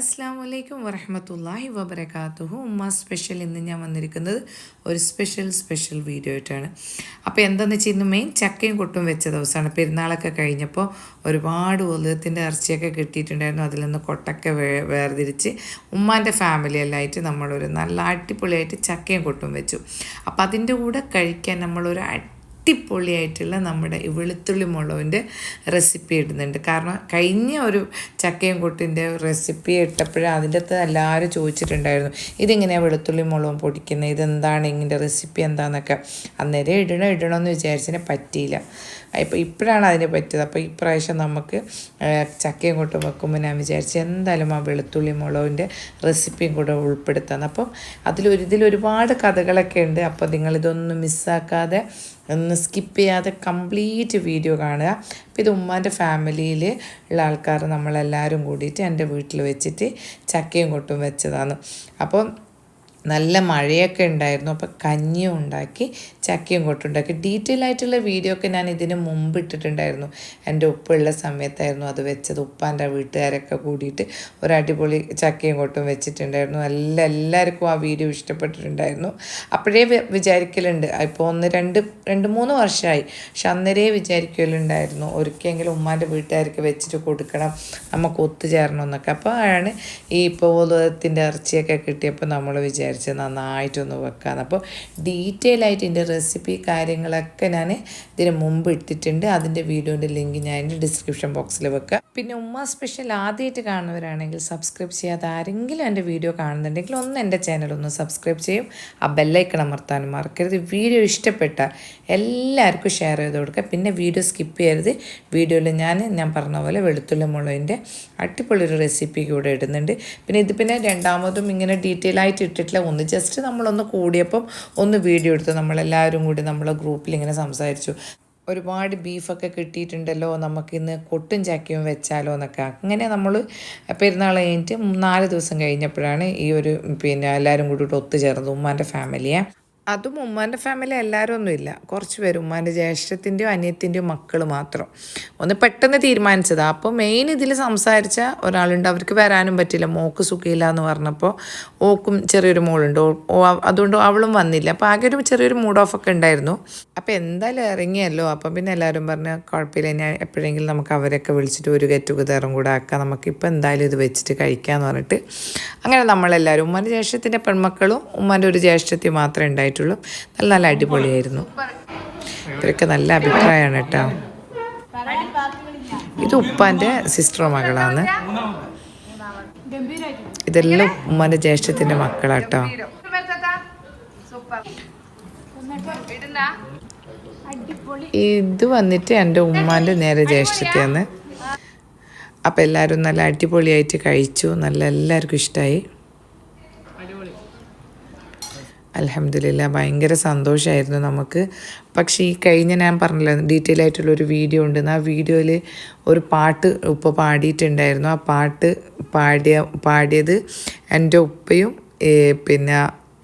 അസ്സാം വലൈക്കും വറഹമത്തല്ലാഹി വബർക്കാത്തുഹു ഉമ്മ സ്പെഷ്യൽ ഇന്ന് ഞാൻ വന്നിരിക്കുന്നത് ഒരു സ്പെഷ്യൽ സ്പെഷ്യൽ വീഡിയോ ആയിട്ടാണ്. അപ്പോൾ എന്താണെന്ന് വെച്ചാൽ ഇന്ന് മെയിൻ ചക്കയും കൊട്ടും വെച്ച ദിവസമാണ്. പെരുന്നാളൊക്കെ കഴിഞ്ഞപ്പോൾ ഒരുപാട് ഉലകത്തിന്റെ ഇറച്ചിയൊക്കെ കിട്ടിയിട്ടുണ്ടായിരുന്നു. അതിൽ നിന്ന് കൊട്ടൊക്കെ വേർതിരിച്ച് ഉമ്മാന്റെ ഫാമിലി നമ്മളൊരു നല്ല അടിപൊളിയായിട്ട് ചക്കയും കൊട്ടും വെച്ചു. അപ്പോൾ അതിന്റെ കൂടെ കഴിക്കാൻ നമ്മളൊരു അടിപൊളിയായിട്ടുള്ള നമ്മുടെ വെളുത്തുള്ളി മുളകിന്റെ റെസിപ്പി ഇടുന്നുണ്ട്. കാരണം കഴിഞ്ഞ ഒരു ചക്കയും കൊട്ടിന്റെ റെസിപ്പി ഇട്ടപ്പോഴേ അതിന്റെ അകത്ത് എല്ലാവരും ചോദിച്ചിട്ടുണ്ടായിരുന്നു ഇതെങ്ങനെയാണ് വെളുത്തുള്ളി മുളകും പൊടിക്കുന്നത്? ഇതെന്താണ് ഇങ്ങനെ റെസിപ്പി എന്താണെന്നൊക്കെ അന്നേരം ഇടണോ ഇടണമെന്ന് വിചാരിച്ചതിനെ പറ്റിയില്ല. ഇപ്പോൾ ഇപ്പോഴാണ് അതിനെ പറ്റിയത്. അപ്പോൾ ഇപ്രാവശ്യം നമുക്ക് ചക്കയും കൊട്ടും വെക്കുമ്പോൾ ഞാൻ വിചാരിച്ചു എന്തായാലും ആ വെളുത്തുള്ളി മുളകിന്റെ റെസിപ്പിയും കൂടെ ഉൾപ്പെടുത്താൻ അപ്പം അതിലൊരു ഇതിൽ ഒരുപാട് കഥകളൊക്കെ ഉണ്ട്. അപ്പോൾ നിങ്ങളിതൊന്നും മിസ്സാക്കാതെ ഒന്ന് സ്കിപ്പ് ചെയ്യാതെ കംപ്ലീറ്റ് വീഡിയോ കാണുക. അപ്പോൾ ഇത് ഉമ്മാന്റെ ഫാമിലിയിൽ ഉള്ള ആൾക്കാർ നമ്മളെല്ലാവരും കൂടിയിട്ട് എന്റെ വീട്ടിൽ വെച്ചിട്ട് ചക്കയും കൊട്ടും വെച്ചതാണ്. അപ്പം നല്ല മഴയൊക്കെ ഉണ്ടായിരുന്നു. അപ്പോൾ കഞ്ഞിയും ഉണ്ടാക്കി ചക്കയും കൊട്ടുണ്ടാക്കി ഡീറ്റെയിൽ ആയിട്ടുള്ള വീഡിയോ ഒക്കെ ഞാൻ ഇതിന് മുമ്പ് ഇട്ടിട്ടുണ്ടായിരുന്നു. എന്റെ ഉപ്പുള്ള സമയത്തായിരുന്നു അത് വെച്ചത്. ഉപ്പാന്റെ വീട്ടുകാരൊക്കെ കൂടിയിട്ട് ഒരു അടിപൊളി ചക്കയും കൊട്ടും വെച്ചിട്ടുണ്ടായിരുന്നു. എല്ലാ എല്ലാവർക്കും ആ വീഡിയോ ഇഷ്ടപ്പെട്ടിട്ടുണ്ടായിരുന്നു. അപ്പോഴേ വിചാരിക്കലുണ്ട്. ഇപ്പോൾ ഒന്ന് രണ്ട് രണ്ട് മൂന്ന് വർഷമായി പക്ഷെ അന്നേരേ വിചാരിക്കലുണ്ടായിരുന്നു. ഒരിക്കലെങ്കിലും ഉമ്മാന്റെ വീട്ടുകാർക്ക് വെച്ചിട്ട് കൊടുക്കണം. നമുക്ക് ഒത്തുചേരണം എന്നൊക്കെ. അപ്പോൾ ആണ് ഈ ഇപ്പോൾ ഇറച്ചിയൊക്കെ കിട്ടിയപ്പോൾ നമ്മൾ വിചാരിച്ചു വിചാരിച്ച് നന്നായിട്ടൊന്ന് വെക്കാമെന്ന് അപ്പോൾ ഡീറ്റെയിൽ ആയിട്ട് ഇതിന്റെ റെസിപ്പി കാര്യങ്ങളൊക്കെ ഞാൻ ഇതിന് മുമ്പ് ഇട്ടിട്ടുണ്ട്. അതിന്റെ വീഡിയോന്റെ ലിങ്ക് ഞാൻ എന്റെ ഡിസ്ക്രിപ്ഷൻ ബോക്സിൽ വെക്കുക പിന്നെ ഉമ്മ സ്പെഷ്യൽ ആദ്യമായിട്ട് കാണുന്നവരാണെങ്കിൽ സബ്സ്ക്രൈബ് ചെയ്യാതെ ആരെങ്കിലും എന്റെ വീഡിയോ കാണുന്നുണ്ടെങ്കിൽ ഒന്ന് എന്റെ ചാനൽ ഒന്ന് സബ്സ്ക്രൈബ് ചെയ്യും. ആ ബെല്ലൈക്കൺ അമർത്താനും മറക്കരുത്. വീഡിയോ ഇഷ്ടപ്പെട്ട എല്ലാവർക്കും ഷെയർ ചെയ്ത് കൊടുക്കുക. പിന്നെ വീഡിയോ സ്കിപ്പ് ചെയ്യരുത്. വീഡിയോയിൽ ഞാൻ ഞാൻ പറഞ്ഞ പോലെ വെളുത്തുള്ളി മുളകിന്റെ അടിപൊളി ഒരു റെസിപ്പി കൂടെ ഇടുന്നുണ്ട്. പിന്നെ ഇത് പിന്നെ രണ്ടാമതും ഇങ്ങനെ ഡീറ്റെയിൽ ആയിട്ട് ഇട്ടിട്ടില്ല ഒന്ന്. ജസ്റ്റ് നമ്മളൊന്ന് കൂടിയപ്പം ഒന്ന് വീഡിയോ എടുത്തു നമ്മളെല്ലാവരും കൂടി നമ്മളെ ഗ്രൂപ്പിൽ ഇങ്ങനെ സംസാരിച്ചു. ഒരുപാട് ബീഫൊക്കെ കിട്ടിയിട്ടുണ്ടല്ലോ നമുക്കിന്ന് കൊട്ടും ചാക്കിയും വെച്ചാലോ എന്നൊക്കെ. അങ്ങനെ നമ്മൾ പെരുന്നാൾ കഴിഞ്ഞിട്ട് നാല് ദിവസം കഴിഞ്ഞപ്പോഴാണ് ഈ ഒരു പിന്നെ എല്ലാവരും കൂടിയിട്ട് ഒത്തുചേർന്നത് ഉമ്മാന്റെ ഫാമിലിയെ അതും ഉമ്മാന്റെ ഫാമിലി എല്ലാവരും ഒന്നുമില്ല കുറച്ച് പേര് ഉമ്മാന്റെ ജ്യേഷ്ഠത്തിന്റെയോ അനിയത്തിന്റെയോ മക്കൾ മാത്രം. ഒന്ന് പെട്ടെന്ന് തീരുമാനിച്ചതാണ് അപ്പോൾ മെയിൻ ഇതിൽ സംസാരിച്ച ഒരാളുണ്ട്. അവർക്ക് വരാനും പറ്റില്ല. മോക്ക് സുഖമില്ല എന്ന് പറഞ്ഞപ്പോൾ ഓക്കും ചെറിയൊരു മോളുണ്ട്. ഓ അതുകൊണ്ട് അവളും വന്നില്ല. അപ്പോൾ ആകെ ഒരു ചെറിയൊരു മൂഡ് ഓഫ് ഒക്കെ ഉണ്ടായിരുന്നു. അപ്പോൾ എന്തായാലും ഇറങ്ങിയല്ലോ. അപ്പം പിന്നെ എല്ലാവരും പറഞ്ഞ കുഴപ്പമില്ല. ഞാൻ എപ്പോഴെങ്കിലും നമുക്ക് അവരൊക്കെ വിളിച്ചിട്ട് ഒരു ഗെറ്റ് ടുഗതറും കൂടെ ആക്കാം. നമുക്കിപ്പോൾ എന്തായാലും ഇത് വെച്ചിട്ട് കഴിക്കാമെന്ന് പറഞ്ഞിട്ട്. അങ്ങനെ നമ്മളെല്ലാവരും ഉമ്മാന്റെ ജ്യേഷ്ഠത്തിന്റെ പെൺമക്കളും ഉമ്മാന്റെ ഒരു ജ്യേഷ്ഠത്തി മാത്രമേ ഉണ്ടായിട്ടുള്ളൂ. നല്ല നല്ല അടിപൊളിയായിരുന്നു. ഇവരൊക്കെ നല്ല അഭിപ്രായമാണ് കേട്ടോ. ഇത് ഉപ്പാന്റെ സിസ്റ്റർ മകളാണ്. ഇതെല്ലാം ഉമ്മാന്റെ ജ്യേഷ്ഠത്തിന്റെ മക്കളാട്ടോ. ഇത് വന്നിട്ട് എന്റെ ഉമ്മാന്റെ നേരെ ജ്യേഷ്ഠത്തിയാണ്. അപ്പം എല്ലാവരും നല്ല അടിപൊളിയായിട്ട് കഴിച്ചു. നല്ല എല്ലാവർക്കും ഇഷ്ടമായി അലഹമില്ല ഭയങ്കര സന്തോഷമായിരുന്നു നമുക്ക്. പക്ഷേ ഈ കഴിഞ്ഞ ഞാൻ പറഞ്ഞില്ല ഡീറ്റെയിൽ ആയിട്ടുള്ള ഒരു വീഡിയോ ഉണ്ട് ആ വീഡിയോയിൽ ഒരു പാട്ട് ഉപ്പ പാടിയിട്ടുണ്ടായിരുന്നു. ആ പാട്ട് പാടിയ പാടിയത് എന്റെ ഉപ്പയും പിന്നെ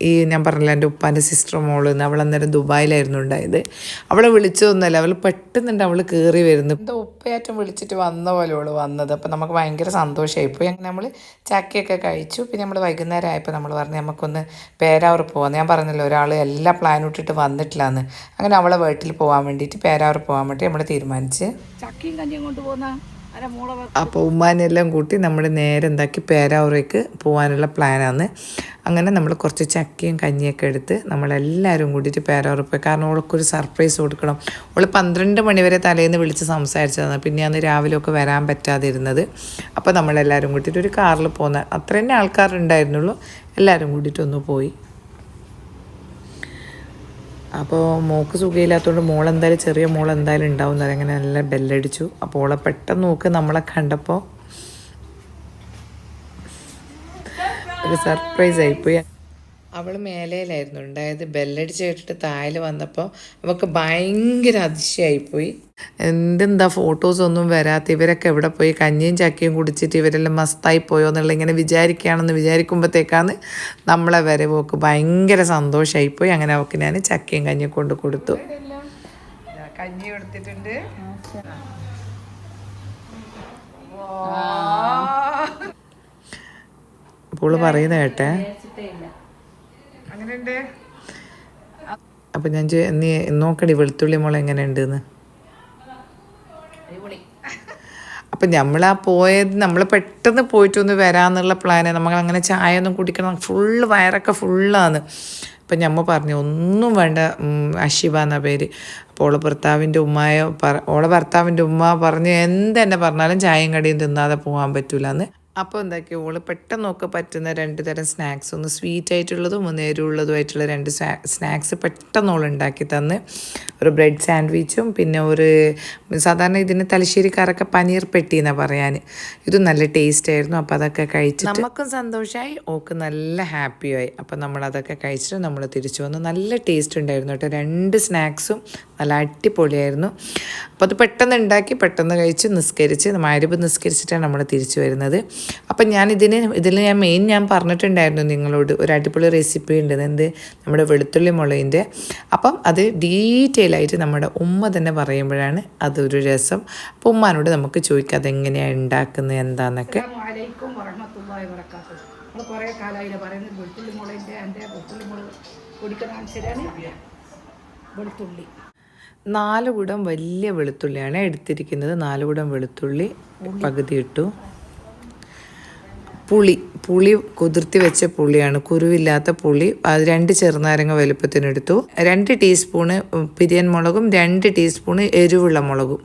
ഈ ഞാൻ പറഞ്ഞില്ല എന്റെ ഉപ്പാന്റെ സിസ്റ്റർ മോൾ അവൾ അന്നേരം ദുബായിലായിരുന്നു ഉണ്ടായത്. അവളെ വിളിച്ചതൊന്നുമല്ല അവൾ പെട്ടെന്നുണ്ട് അവൾ കയറി വരുന്നു. എന്തോ ഉപ്പയാറ്റം വിളിച്ചിട്ട് വന്ന പോലെ അവൾ വന്നത്. അപ്പം നമുക്ക് ഭയങ്കര സന്തോഷമായി. പോയി അങ്ങനെ നമ്മൾ ചക്കയൊക്കെ കഴിച്ചു. പിന്നെ നമ്മൾ വൈകുന്നേരം ആയപ്പോൾ നമ്മൾ പറഞ്ഞു നമുക്കൊന്ന് പേരാവർ പോകാം ഞാൻ പറഞ്ഞല്ലോ ഒരാൾ എല്ലാ പ്ലാനും ഇട്ടിട്ട് വന്നിട്ടില്ലാന്ന്. അങ്ങനെ അവളെ വീട്ടിൽ പോകാൻ വേണ്ടിയിട്ട് പേരാവർ പോകാൻ വേണ്ടി നമ്മൾ തീരുമാനിച്ച്. ചക്കയും കഞ്ഞിയും കൊണ്ടുപോകുന്ന അപ്പോൾ ഉമ്മാനെല്ലാം കൂട്ടി നമ്മൾ നേരെ എന്താക്കി പേരാവറയ്ക്ക് പോകാനുള്ള പ്ലാനാണ് അങ്ങനെ നമ്മൾ കുറച്ച് ചക്കയും കഞ്ഞിയൊക്കെ എടുത്ത് നമ്മളെല്ലാവരും കൂടിയിട്ട് പേരാവറ പോയി. കാരണം അവൾക്കൊരു സർപ്രൈസ് കൊടുക്കണം. അവൾ പന്ത്രണ്ട് മണിവരെ തലേന്ന് വിളിച്ച് സംസാരിച്ചതാണ്. പിന്നെ അന്ന് രാവിലെ ഒക്കെ വരാൻ പറ്റാതിരുന്നത്. അപ്പോൾ നമ്മളെല്ലാവരും കൂട്ടിയിട്ട് ഒരു കാറിൽ പോകുന്ന അത്ര തന്നെ ആൾക്കാരുണ്ടായിരുന്നുള്ളൂ. എല്ലാവരും കൂടിയിട്ട് ഒന്ന് പോയി. അപ്പോൾ മോക്ക് സുഖമില്ലാത്തതുകൊണ്ട് മോൾ എന്തായാലും ചെറിയ മോൾ എന്തായാലും ഉണ്ടാവും. എന്നറിയാം അങ്ങനെ നല്ല ബെല്ലടിച്ചു. അപ്പോൾ ഓളെ പെട്ടെന്ന് നോക്ക് നമ്മളെ കണ്ടപ്പോൾ ഒരു സർപ്രൈസ് ആയിപ്പോയി അവൾ മേലയിലായിരുന്നു ഉണ്ടായത് ബെല്ലടിച്ച് കേട്ടിട്ട് താഴെ വന്നപ്പോൾ അവൾക്ക് ഭയങ്കര അതിശയായിപ്പോയി. എന്തെന്താ ഫോട്ടോസ് ഒന്നും വരാത്ത ഇവരൊക്കെ എവിടെ പോയി? കഞ്ഞിയും ചക്കിയും കുടിച്ചിട്ട് ഇവരെല്ലാം മസ്തായി പോയോ എന്നുള്ള ഇങ്ങനെ വിചാരിക്കുകയാണെന്ന് വിചാരിക്കുമ്പോഴത്തേക്കാണ് നമ്മളെ വരവോക്ക് ഭയങ്കര സന്തോഷമായിപ്പോയി അങ്ങനെ അവൾക്ക് ഞാൻ ചക്കയും കഞ്ഞിയും കൊണ്ട് കൊടുത്തു. കഞ്ഞി കൊടുത്തിട്ടുണ്ട്. അപ്പോൾ പറയുന്ന കേട്ടെ? അങ്ങനെയുണ്ട് അപ്പം ഞാൻ നീ നോക്കടി വെളുത്തുള്ളി മോളെ എങ്ങനെയുണ്ടെന്ന്. അപ്പം നമ്മൾ ആ പോയത് നമ്മൾ പെട്ടെന്ന് പോയിട്ടൊന്ന് വരാമെന്നുള്ള പ്ലാന് നമ്മൾ അങ്ങനെ ചായ ഒന്നും കുടിക്കണം. ഫുള്ള് വയറൊക്കെ ഫുള്ളാണ് അപ്പം ഞമ്മ പറഞ്ഞു ഒന്നും വേണ്ട അഷിബ എന്ന പേര്. അപ്പോൾ ഓളെ ഭർത്താവിന്റെ ഉമ്മയോ പറ ഓളെ ഭർത്താവിന്റെ ഉമ്മ പറഞ്ഞ് എന്തെന്നെ പറഞ്ഞാലും ചായയും കടിയും തിന്നാതെ പോകാൻ പറ്റൂല എന്ന് അപ്പോൾ എന്താക്കി ഓൾ പെട്ടെന്നൊക്കെ പറ്റുന്ന രണ്ട് തരം സ്നാക്സ്. ഒന്ന് സ്വീറ്റ് ആയിട്ടുള്ളതും ഒന്ന് എരിവുള്ളതുമായിട്ടുള്ള രണ്ട് സ്നാക്സ് പെട്ടെന്ന് ഓൾ ഉണ്ടാക്കി തന്ന്. ഒരു ബ്രെഡ് സാൻഡ്വിച്ചും പിന്നെ ഒരു സാധാരണ ഇതിന് തലശ്ശേരിക്കാരൊക്കെ പനീർ പെട്ടി എന്നാണ് പറയാൻ ഇത് നല്ല ടേസ്റ്റ് ആയിരുന്നു. അപ്പോൾ അതൊക്കെ കഴിച്ചിട്ട് നമുക്കും സന്തോഷമായി ഓക്ക് നല്ല ഹാപ്പിയായി. അപ്പോൾ നമ്മൾ അതൊക്കെ കഴിച്ചിട്ട് നമ്മൾ തിരിച്ചു വന്നു. നല്ല ടേസ്റ്റ് ഉണ്ടായിരുന്നു കേട്ടോ. രണ്ട് സ്നാക്സും നല്ല അടിപൊളിയായിരുന്നു. അപ്പോൾ അത് പെട്ടെന്ന് ഉണ്ടാക്കി പെട്ടെന്ന് കഴിച്ച് നിസ്കരിച്ച് മാരിബ് നിസ്കരിച്ചിട്ടാണ് നമ്മൾ തിരിച്ചു വരുന്നത്. അപ്പം ഞാൻ ഇതിന് ഇതിൽ ഞാൻ മെയിൻ ഞാൻ പറഞ്ഞിട്ടുണ്ടായിരുന്നു നിങ്ങളോട് ഒരു അടിപൊളി റെസിപ്പി ഉണ്ട് എന്ത്? നമ്മുടെ വെളുത്തുള്ളി മുളകിന്റെ അപ്പം അത് ഡീറ്റെയിൽ ആയിട്ട് നമ്മുടെ ഉമ്മ തന്നെ പറയുമ്പോഴാണ് അതൊരു രസം. അപ്പം ഉമ്മാനോട് നമുക്ക് ചോദിക്കാം അതെങ്ങനെയാണ് ഉണ്ടാക്കുന്നത് എന്താണെന്നൊക്കെ കുറേ പറയുന്നത് വെളുത്തുള്ളി മുളകിന്റെ എന്റെ വെളുത്തുള്ളി മുളക് പൊടിക്കുന്ന ശരിയാണ് വെളുത്തുള്ളി. നാല് കൂടം വലിയ വെളുത്തുള്ളിയാണ് എടുത്തിരിക്കുന്നത്. നാല് കൂടം വെളുത്തുള്ളി പകുതി ഇട്ടു പുളി പുളി കുതിർത്തി വെച്ച പുളിയാണ്. കുരുവില്ലാത്ത പുളി. അത് രണ്ട് ചെറുനാരങ്ങ വലുപ്പത്തിനെടുത്തു. രണ്ട് ടീസ്പൂണ് പിരിയൻ മുളകും രണ്ട് ടീസ്പൂണ് എരിവുള്ള മുളകും.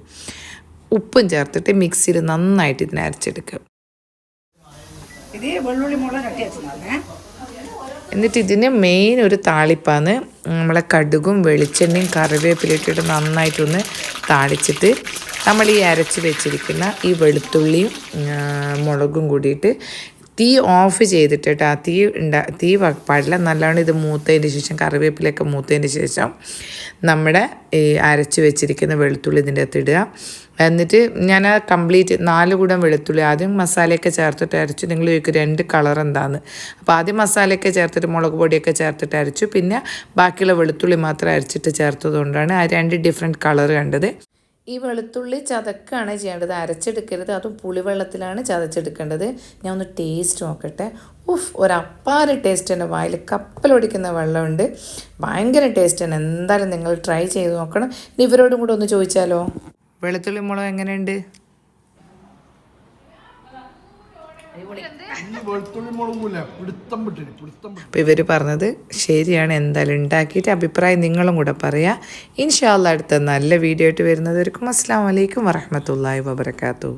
ഉപ്പും ചേർത്തിട്ട് മിക്സിയിൽ നന്നായിട്ട് ഇതിനെ അരച്ചെടുക്കുക. എന്നിട്ട് ഇതിന് മെയിൻ ഒരു താളിപ്പാണ്. നമ്മളെ കടുകും വെളിച്ചെണ്ണയും കറിവേപ്പിലിട്ടിട്ട് നന്നായിട്ടൊന്ന് താളിച്ചിട്ട് നമ്മൾ ഈ അരച്ച് വെച്ചിരിക്കുന്ന ഈ വെളുത്തുള്ളിയും മുളകും കൂടിയിട്ട് തീ ഓഫ് ചെയ്തിട്ട് കേട്ടോ ആ തീ ഉണ്ടാ തീ പാടില്ല നല്ലോണം ഇത് മൂത്തതിന് ശേഷം കറിവേപ്പിലൊക്കെ മൂത്തതിന് ശേഷം നമ്മുടെ ഈ അരച്ച് വെച്ചിരിക്കുന്ന വെളുത്തുള്ളി ഇതിന്റെ അകത്ത് ഇടുക. എന്നിട്ട് ഞാൻ ആ കംപ്ലീറ്റ് നാല് കൂടം വെളുത്തുള്ളി ആദ്യം മസാലയൊക്കെ ചേർത്തിട്ട് അരച്ചു നിങ്ങൾ ചോദിക്കും രണ്ട് കളർ എന്താന്ന്. അപ്പോൾ ആദ്യം മസാലയൊക്കെ ചേർത്തിട്ട് മുളക് പൊടിയൊക്കെ ചേർത്തിട്ട് അരച്ചു പിന്നെ ബാക്കിയുള്ള വെളുത്തുള്ളി മാത്രം അരച്ചിട്ട് ചേർത്തത് കൊണ്ടാണ് ആ രണ്ട് ഡിഫറെന്റ് കളർ കണ്ടത്. ഈ വെളുത്തുള്ളി ചതക്കാണ് ചെയ്യേണ്ടത്. അരച്ചെടുക്കരുത്. അതും പുളിവെള്ളത്തിലാണ് ചതച്ചെടുക്കേണ്ടത്. ഞാൻ ഒന്ന് ടേസ്റ്റ് നോക്കട്ടെ. ഉഫ് ഒരപ്പാറ് ടേസ്റ്റ് തന്നെ വായിൽ കപ്പലൊടിക്കുന്ന വെള്ളമുണ്ട്. ഭയങ്കര ടേസ്റ്റ് തന്നെ എന്തായാലും നിങ്ങൾ ട്രൈ ചെയ്ത് നോക്കണം. ഇനി ഇവരോടും കൂടെ ഒന്ന് ചോദിച്ചാലോ? വെളുത്തുള്ളി മുളക് എങ്ങനെയുണ്ട്? അപ്പോൾ ഇവർ പറഞ്ഞത് ശരിയാണ് എന്തായാലും ഉണ്ടാക്കിയിട്ട് അഭിപ്രായം നിങ്ങളും കൂടെ പറയാം. ഇൻഷാല്ല അടുത്ത നല്ല വീഡിയോ ആയിട്ട് വരുന്നവർക്കും അസ്സാം വലൈക്കും വറഹമത്തല്ലാഹി വബർക്കാത്തു